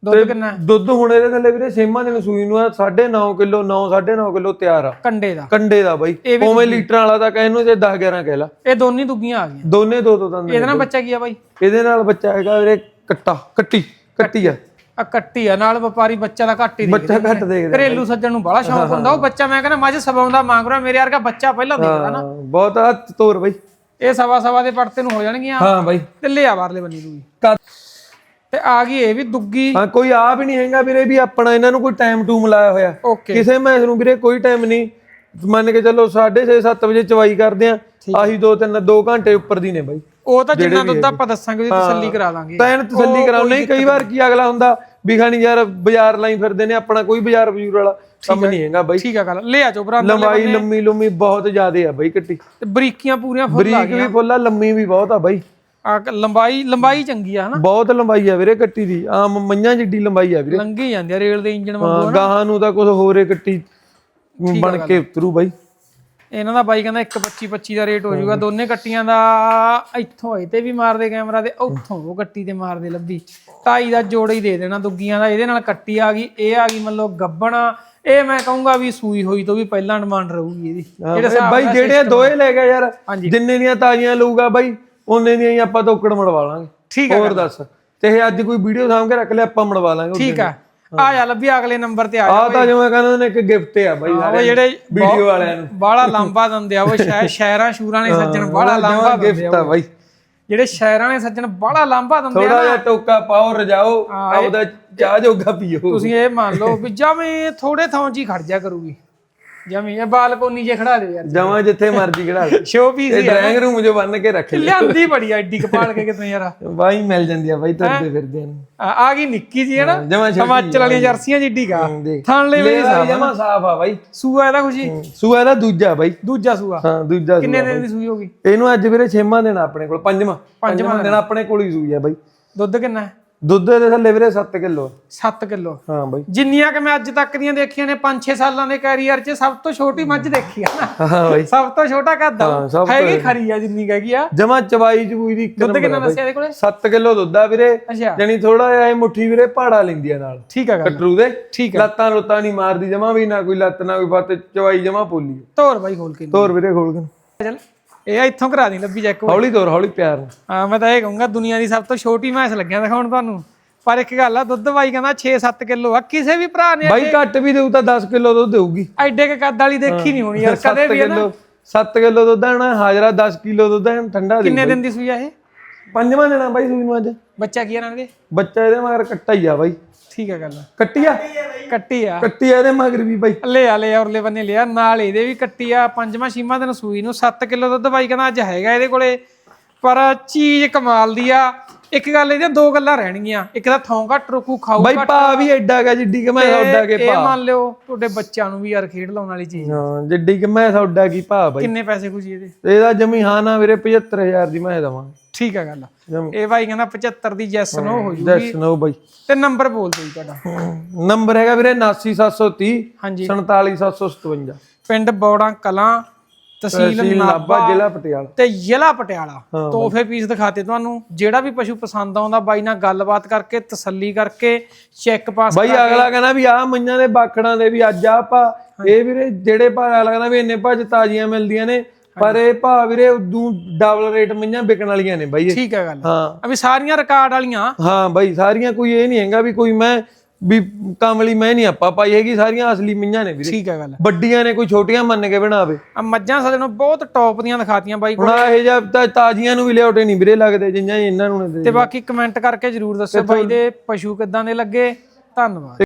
ਦੁੱਧ ਕਿੰਨਾ? ਹੈ? ਦੁੱਧ ਹੁਣ ਇਹਦੇ ਥੱਲੇ ਵੀਰੇ ਸੇਮਾ ਦੇ ਸੂਈ ਨੂੰ ਆ 9.5 ਕਿਲੋ 9 9.5 ਕਿਲੋ ਤਿਆਰ ਆ। ਕੰਡੇ ਦਾ। ਕੰਡੇ ਦਾ ਬਾਈ। ਉਵੇਂ ਲੀਟਰਾਂ ਵਾਲਾ ਤਾਂ ਕਹਿ ਜੇ 10 11 ਕਹਿ ਲਾ ਇਹ ਦੋਨੀ ਦੁੱਗੀਆਂ ਆ ਗਈਆਂ। ਦੋਨੇ ਦੋ ਦੋ ਦੰਦ ਨੇ। ਇਹਦੇ ਨਾਲ ਬੱਚਾ ਕੀ ਆ ਬਾਈ? ਇਹਦੇ ਨਾਲ ਬੱਚਾ ਹੈਗਾ ਵੀਰੇ ਕੱਟਾ ਕੱਟੀ ਕੱਟੀ ਆ। ਆ ਕੱਟੀ ਆ ਨਾਲ ਵਪਾਰੀ ਬੱਚਾ ਦਾ ਘੱਟ ਹੀ ਦੇਖਦੇ ਬੱਚਾ ਘੱਟ ਦੇਖਦਾ ਘਰੇਲੂ ਸੱਜਣ ਨੂੰ ਬੜਾ ਸ਼ੌਂਕ ਹੁੰਦਾ। ਉਹ ਬੱਚਾ ਮੈਂ ਕਹਿੰਦਾ ਮੱਝ ਸਵਾਉਂਦਾ ਮੰਗ ਰਿਹਾ ਮੇਰੇ ਵਰਗਾ ਬੱਚਾ ਪਹਿਲਾਂ ਦੇਖਦਾ ਨਾ। ਹਾਂ, ਬਹੁਤ ਆ ਤੋਰ ਬਾਈ। ਇਹ ਸਵਾ ਸਵਾ ਦੇ ਪੜਤੇ ਨੂੰ ਹੋ ਜਾਣਗੀਆਂ। ਹਾਂ ਬਾਈ। ਤੇ ਲਿਆ ਬਾਹਰਲੇ ਬੰਨੀ ਨੂੰ ਵੀ। ਕਦ- ਤੇ ਆ ਗਈ ਇਹ ਵੀ ਦੁੱਗੀ। ਹਾਂ ਕੋਈ ਆ ਵੀ ਨਹੀਂ ਹੈਗਾ ਵੀਰੇ ਵੀ ਆਪਣਾ ਇਹਨਾਂ ਨੂੰ ਕੋਈ ਟਾਈਮ ਟੂਮ ਲਾਇਆ ਹੋਇਆ। ਓਕੇ ਕਿਸੇ ਮੈਚ ਨੂੰ ਵੀਰੇ ਕੋਈ ਟਾਈਮ ਨਹੀਂ। ਮੰਨ ਕੇ ਚੱਲੋ 6:30 7 ਵਜੇ ਚਵਾਈ ਕਰਦੇ ਆ ਆਹੀ 2 3 2 ਘੰਟੇ ਉੱਪਰ ਦੀ ਨੇ ਬਾਈ। ਉਹ ਤਾਂ ਜਿੰਨਾ ਦੁੱਧ ਆਪਾਂ ਦੱਸਾਂਗੇ ਉਹਦੀ ਤਸੱਲੀ ਕਰਾ ਦਾਂਗੇ। ਤਾਂ ਇਹਨ ਤਸੱਲੀ ਕਰਾਉ ਨਹੀਂ ਕਈ ਵਾਰ ਕੀ ਅਗਲਾ ਹੁੰਦਾ ਵੀ ਖਾਣੀ ਯਾਰ ਬਾਜ਼ਾਰ ਲਾਈ ਫਿਰਦੇ ਨੇ ਆਪਣਾ ਕੋਈ ਬਾਜ਼ਾਰ ਬਜੂਰ ਵਾਲਾ ਕੰਮ ਨਹੀਂ ਹੈਗਾ ਬਾਈ। ਠੀਕ ਆ ਗੱਲ। ਲਿਆ ਚੋ ਭਰਾ ਲੰਬਾਈ ਲੰਮੀ ਲੰਮੀ ਬਹੁਤ ਜ਼ਿਆਦੇ ਆ ਬਾਈ ਕੱਟੀ ਤੇ ਬਰੀਕੀਆਂ ਪੂਰੀਆਂ ਫੁੱਲ ਆ ਬਰੀਕ ਵੀ ਫੁੱਲ ਆ ਲੰਮੀ ਵੀ ਬਹੁਤ ਆ ਬਾਈ। ਆ ਲੰਬਾਈ ਲੰਬਾਈ ਚੰਗੀ ਆ ਹਨਾ? ਬਹੁਤ ਲੰਬਾਈ ਆ ਵੀਰੇ ਕੱਟੀ ਦੀ। ਆਮ ਮਈਆਂ ਜਿੱਡੀ ਲੰਬਾਈ ਆ ਵੀਰੇ। ਲੰਗੀ ਜਾਂਦੀ ਆ ਰੇਲ ਦੇ ਇੰਜਣ ਵਾਂਗੂ ਹਾਂ, ਗਾਹਾਂ ਨੂੰ ਤਾਂ ਕੁਝ ਹੋਰ ਏ ਕੱਟੀ ਬਣ ਕੇ ਉਤਰੂ ਬਾਈ। ਇਹਨਾਂ ਦਾ ਬਾਈ ਕਹਿੰਦਾ 125 25 ਦਾ ਰੇਟ ਹੋ ਜਾਊਗਾ। ਦੋਨੇ ਕੱਟੀਆਂ ਦਾ ਇੱਥੋਂ ਇਹ ਤੇ ਵੀ ਮਾਰਦੇ ਕੈਮਰਾ ਤੇ ਉੱਥੋਂ ਉਹ ਕੱਟੀ ਤੇ ਮਾਰਦੇ ਲੱਭੀ। ਢਾਈ ਦਾ ਜੋੜਾ ਹੀ ਦੇ ਦੇਣਾ ਦੁੱਗੀਆਂ ਦਾ। ਇਹਦੇ ਨਾਲ ਕੱਟੀ ਆ ਗਈ ਇਹ ਆ ਗਈ ਮੰਨ ਲਓ ਗੱਬਣਾ। ਇਹ ਮੈਂ ਕਹੂੰਗਾ ਵੀ ਸੂਈ ਹੋਈ ਤੋਂ ਵੀ ਪਹਿਲਾਂ ਡਿਮਾਂਡ ਰਹੂਗੀ ਇਹਦੀ। ਜਿਹੜੇ ਬਾਈ ਜਿਹੜੇ ਦੋਏ ਲੈ ਗਿਆ ਯਾਰ। ਜਿੰਨੇ ਦੀਆਂ ਤਾਜ਼ੀਆਂ ਲਊਗਾ ਬਾਈ ਉਹਨੇ ਦੀਆਂ ਹੀ ਆਪਾਂ ਤੋਕੜ ਮੜਵਾ ਲਾਂਗੇ। ਠੀਕ ਆ ਹੋਰ ਦੱਸ। ਤੇ ਇਹ ਅੱਜ ਕੋਈ ਵੀਡੀਓ ਸਾਂਭ ਕੇ ਰੱਖ ਲਿਆ ਆਪਾਂ ਮੜਵਾ ਲਾਂਗੇ ਠੀਕ ਆ। ਆ ਜਾ ਲੱਭੀ ਅਗਲੇ ਨੰਬਰ ਤੇ ਆ ਜਾ ਆ ਤਾਂ ਜਿਵੇਂ ਕਹਿੰਦੇ ਨੇ ਇੱਕ ਗਿਫਟ ਆ ਬਾਈ ਉਹ ਜਿਹੜੇ ਵੀਡੀਓ ਵਾਲਿਆਂ ਨੂੰ। ਬਾਹਲਾ ਲੰਬਾ ਦਿੰਦੇ ਆ ਉਹ ਸ਼ਹਿਰ ਸ਼ਹਿਰਾਂ ਸ਼ੂਰਾਂ ਨੇ ਸੱਜਣ ਬਾਹਲਾ ਲੰਬਾ ਗਿਫਟ ਆ ਬਾਈ। ਜਿਹੜੇ ਸ਼ਹਿਰਾਂ ਨੇ ਸੱਜਣ ਬਾਹਲਾ ਲੰਬਾ ਦਿੰਦੇ ਆ ਥੋੜਾ ਜਿਹਾ ਟੋਕਾ ਪਾਓ ਰਜਾਓ ਆਪਦਾ ਚਾਹ ਜੋਗਾ ਪੀਓ। ਤੁਸੀਂ ਇਹ ਮੰਨ ਲਓ ਵੀ ਜਵੇਂ ਥੋੜੇ ਥਾਂ 'ਚ ਹੀ ਖੜ ਜਾ ਕਰੂਗੀ। ਜਵੇਂ ਇਹ ਬਾਲਕੋਨੀ 'ਚ ਖੜਾ ਦਿਓ ਯਾਰ। ਜਮਾਂ ਜਿੱਥੇ ਮਰਜ਼ੀ ਖੜਾ ਲੈ ਸ਼ੋ ਪੀਸ ਇਹ ਡਰਾਇੰਗ ਰੂਮ ਜੋ ਬੰਨ ਕੇ ਰੱਖ ਲਿਆ ਲਿਆਂਦੀ ਬੜੀ ਐਡੀ ਕਪਾਲ ਕੇ ਕਿਤੇ ਯਾਰ। ਬਾਈ ਮਿਲ ਜਾਂਦੀ ਆ ਬਾਈ ਤੁਰਦੇ ਫਿਰਦੇ ਨੂੰ ਆ ਗਈ ਨਿੱਕੀ ਜੀ ਹੈ ਨਾ? ਜਮਾਂ ਹਿਮਾਚਲ ਵਾਲੀਆਂ ਜਰਸੀਆਂ ਜਿੱਡੀ ਕਾ ਦੇਖ। ਥਣ ਲੈ ਬਈ ਲੈ ਜਮਾ ਸਾਫ਼ ਆ ਬਾਈ। ਸੂਆ ਇਹਦਾ ਖੁਸ਼ੀ? ਸੂਆ ਇਹਦਾ ਦੂਜਾ ਬਾਈ। ਦੂਜਾ ਸੂਆ। ਹਾਂ ਦੂਜਾ ਕਿੰਨੇ ਦਿਨ ਦੀ ਸੂਈ ਹੋਗੀ ਇਹਨੂੰ ਅੱਜ ਵੀਰੇ ਛੇਵਾਂ ਦਿਨ ਆਪਣੇ ਕੋਲ ਪੰਜਵਾਂ। ਪੰਜਵਾਂ ਦਿਨ ਆਪਣੇ ਕੋਲ ਹੀ ਸੂਈ ਆ ਬਾਈ। ਦੁੱਧ ਕਿੰਨਾ ਹੈ? ਦੁੱਧ ਦੇ ਥੱਲੇ ਵੀਰੇ 7 ਕਿਲੋ। 7 ਕਿਲੋ। ਹਾਂ ਬਾਈ। ਜਿੰਨੀਆਂ ਕਿ ਮੈਂ ਅੱਜ ਤੱਕ ਦੀਆਂ ਦੇਖੀਆਂ ਨੇ 5-6 ਸਾਲਾਂ ਦੇ ਕੈਰੀਅਰ 'ਚ ਸਭ ਤੋਂ ਛੋਟੀ ਮੱਝ ਦੇਖੀ ਆ ਨਾ। ਹਾਂ ਬਾਈ। ਸਭ ਤੋਂ ਛੋਟਾ ਕੱਦ ਆ ਹੈਗੀ ਖਰੀ ਆ ਜਿੰਨੀ ਹੈਗੀ ਆ। ਜਮਾ ਚਵਾਈ ਚਬੂਈ ਦੀ ਦੁੱਧ ਕਿੰਨਾ ਆ ਦੱਸਿਆ ਇਹਦੇ ਕੋਲੇ? 7 ਕਿਲੋ ਦੁੱਧ ਆ ਵੀਰੇ। ਜਣੀ ਥੋੜਾ ਜਿਹਾ ਇਹ ਮੁੱਠੀ ਵੀਰੇ ਪਹਾੜਾ ਲੈਂਦੀ ਆ ਨਾਲ। ਠੀਕ ਆ ਕਟਰੂ ਦੇ। ਠੀਕ ਲੱਤਾਂ ਲੁੱਤਾਂ ਨਹੀਂ ਮਾਰਦੀ ਜਮਾ ਵੀ ਨਾ ਕੋਈ ਲੱਤ ਨਾ ਕੋਈ ਬਾਤ ਚਵਾਈ ਜਮਾ ਪੋਲੀ। ਤੋਰ ਬਾਈ ਖੋਲ ਕੇ। ਤੋਰ ਵੀਰੇ ਖੋਲ ਕੇ। ਚੱਲ। ਇਹ ਆ ਇੱਥੋਂ ਕਰਾ ਦੀ ਲੱਭੀ ਚੈੱਕ ਹੌਲੀ ਤੋਰ ਹੌਲੀ ਪਿਆਰ। ਨਾਲ ਹਾਂ ਮੈਂ ਤਾਂ ਇਹ ਕਹੂੰਗਾ ਦੁਨੀਆ ਦੀ ਸਭ ਤੋਂ ਛੋਟੀ ਮੈਸ ਲੱਗਿਆ ਦਿਖਾਉਣ ਤੁਹਾਨੂੰ। ਪਰ ਇੱਕ ਗੱਲ ਆ ਦੁੱਧ ਬਾਈ ਕਹਿੰਦਾ 6-7 ਕਿਲੋ ਆ ਕਿਸੇ ਵੀ ਭਰਾ ਨੇ ਬਾਈ ਘੱਟ ਵੀ ਦੇਊ ਤਾਂ 10 ਕਿਲੋ ਦੁੱਧ ਦੇਊਗੀ। ਐਡੇ ਕ ਕੱਦ ਵਾਲੀ ਦੇਖੀ ਨਹੀਂ ਹੋਣੀ ਯਾਰ ਕਦੇ 7 ਵੀ ਨਾ। ਕਿਲੋ 7 ਕਿਲੋ ਦੁੱਧ ਆਣਾ ਹਾਜ਼ਰਾ 10 ਕਿਲੋ ਦੁੱਧ ਐਨ ਠੰਡਾ ਦੇ ਕਿੰਨੇ ਦਿਨ ਦੀ ਸੂਈ ਆ ਇਹ? ਪੰਜਵਾਂ ਦੇਣਾ ਬਾਈ ਸੂਈ ਨੂੰ ਅੱਜ। ਬੱਚਾ ਕੀ ਆ ਇਹਨਾਂ ਦੇ ਬੱਚਾ ਇਹਦੇ ਮਗਰ ਕੱਟਾ ਹੀ ਆ ਬਾਈ। ਠੀਕ ਆ ਗੱਲ। ਕੱਟੀ ਆ? ਕੱਟੀ ਆ ਕੱਟੀ ਆ। ਇਹਦੇ ਮਗਰ ਵੀ ਬਾਈ। ਲੈ ਆ ਲੈ ਆ ਉਰਲੇ ਬੰਨੇ ਲਿਆ। ਨਾਲ ਇਹਦੇ ਵੀ ਕੱਟੀ ਆ। ਪੰਜਵਾਂ ਛੇਵਾਂ ਦਿਨ ਸੂਈ ਨੂੰ 7 ਕਿਲੋ ਦੁੱਧ ਬਾਈ ਕਹਿੰਦਾ ਅੱਜ ਹੈਗਾ ਇਹਦੇ ਕੋਲੇ। ਪਰ ਚੀਜ਼ ਕਮਾਲ ਦੀ ਆ। ਇੱਕ ਗੱਲ ਇਹਦੀਆਂ ਦੋ ਗੱਲਾਂ ਰਹਿਣਗੀਆਂ। ਇੱਕ ਤਾਂ ਥੋਂ ਘੱਟ ਰੁਕੂ ਖਾਊ ਬਾਈ ਭਾ ਵੀ ਐਡਾ ਹੈਗਾ ਜਿੱਡੀ ਕਿ ਮੈਂ ਸੌਡਾ ਕੇ ਇਹ ਮੰਨ ਲਿਓ ਤੁਹਾਡੇ ਬੱਚਿਆਂ ਨੂੰ ਵੀ ਯਾਰ ਖੇਡ ਲਾਉਣ ਵਾਲੀ ਚੀਜ਼। ਹਾਂ ਜਿੱਡੀ ਕਿ ਮੈਂ ਸੌਡਾ ਕੀ ਭਾ ਬਾਈ। ਕਿੰਨੇ ਪੈਸੇ ਖੁਸ਼ੀ ਇਹਦੇ? ਇਹਦਾ ਜਮੀ ਹਾਂ ਨਾ ਵੀਰੇ 75000 ਦੀ ਮੈਂ ਦਵਾਂਗਾ ਠੀਕ ਆ ਗੱਲ ਜਮੀ ਇਹ ਬਾਈ ਕਹਿੰਦਾ 75 ਦੀ ਜੈਸ ਨੋ ਹੋ ਜੂਗੀ ਦੱਸ ਨੋ ਬਾਈ। ਤੇ ਨੰਬਰ ਬੋਲ ਦਿਓ ਜੀ ਤੁਹਾਡਾ। ਨੰਬਰ ਹੈਗਾ ਵੀਰੇ 89730 ਹਾਂਜੀ। 47757 ਪਿੰਡ ਬੌੜਾ ਕਲਾਂ ਤਹਿਸੀਲ ਨਾਭਾ ਜ਼ਿਲ੍ਹਾ ਪਟਿਆਲਾ। ਤੇ ਜ਼ਿਲ੍ਹਾ ਪਟਿਆਲਾ। ਤੋਹਫੇ ਪੀਸ ਦਿਖਾਤੇ ਤੁਹਾਨੂੰ। ਜਿਹੜਾ ਵੀ ਪਸ਼ੂ ਪਸੰਦ ਆਉਂਦਾ ਬਾਈ ਨਾਲ ਗੱਲਬਾਤ ਕਰਕੇ ਤਸੱਲੀ ਕਰਕੇ ਚੈੱਕ ਪਾਸ ਬਾਈ ਅਗਲਾ ਕਹਿੰਦਾ ਵੀ ਆਹ ਮਈਆਂ ਦੇ ਬਾਖੜਾਂ ਦੇ ਵੀ ਅੱਜ ਆ ਪਾ ਇਹ ਵੀਰੇ ਜਿਹੜੇ ਭਾ ਅਗਲਾ ਕਹਿੰਦਾ ਵੀ ਇੰਨੇ ਭੱਜ ਤਾਜ਼ੀਆਂ ਮਿਲਦੀਆਂ ਨੇ ਪਰ ਇਹ ਭਾ ਵੀਰੇ ਉਦੋਂ ਡਬਲ ਰੇਟ ਮਈਆਂ ਵਿਕਣ ਵਾਲੀਆਂ ਨੇ ਬਾਈ। ਠੀਕ ਹੈ ਗੱਲ। ਹਾਂ। ਅਭੀ ਸਾਰੀਆਂ ਰਿਕਾਰਡ ਵਾਲੀਆਂ। ਹਾਂ ਬਾਈ ਸਾਰੀਆਂ ਕੋਈ ਇਹ ਨਹੀਂ ਹੈਗਾ ਵੀ ਕੋਈ ਮੈਂ ਵੀ ਕਮਲੀ ਮੈਂ ਨਹੀਂ ਆਪਾਂ ਪਾਈ ਹੈਗੀ ਸਾਰੀਆਂ ਅਸਲੀ ਮਈਆਂ ਨੇ ਵੀਰੇ। ਠੀਕ ਹੈ ਗੱਲ। ਵੱਡੀਆਂ ਨੇ ਕੋਈ ਛੋਟੀਆਂ ਮੰਨ ਕੇ ਬਣਾਵੇ। ਆ ਮੱਝਾਂ ਸਾਡੇ ਨੂੰ ਬਹੁਤ ਟੌਪ ਦੀਆਂ ਦਿਖਾਤੀਆਂ ਬਾਈ ਹੁਣ ਇਹ ਜਾਂ ਤਾਂ ਤਾਜ਼ੀਆਂ ਨੂੰ ਵੀ ਲਿਆਉਟੇ ਨਹੀਂ ਵੀਰੇ ਲੱਗਦੇ ਜਿੰਨਾਂ ਇਹਨਾਂ ਨੂੰ ਨੇ ਤੇ ਬਾਕੀ ਕਮੈਂਟ ਕਰਕੇ ਜਰੂਰ ਦੱਸੋ ਬਾਈ ਦੇ ਪਸ਼ੂ ਕਿੱਦਾਂ ਦੇ ਲੱਗੇ। ਧੰਨਵਾਦ।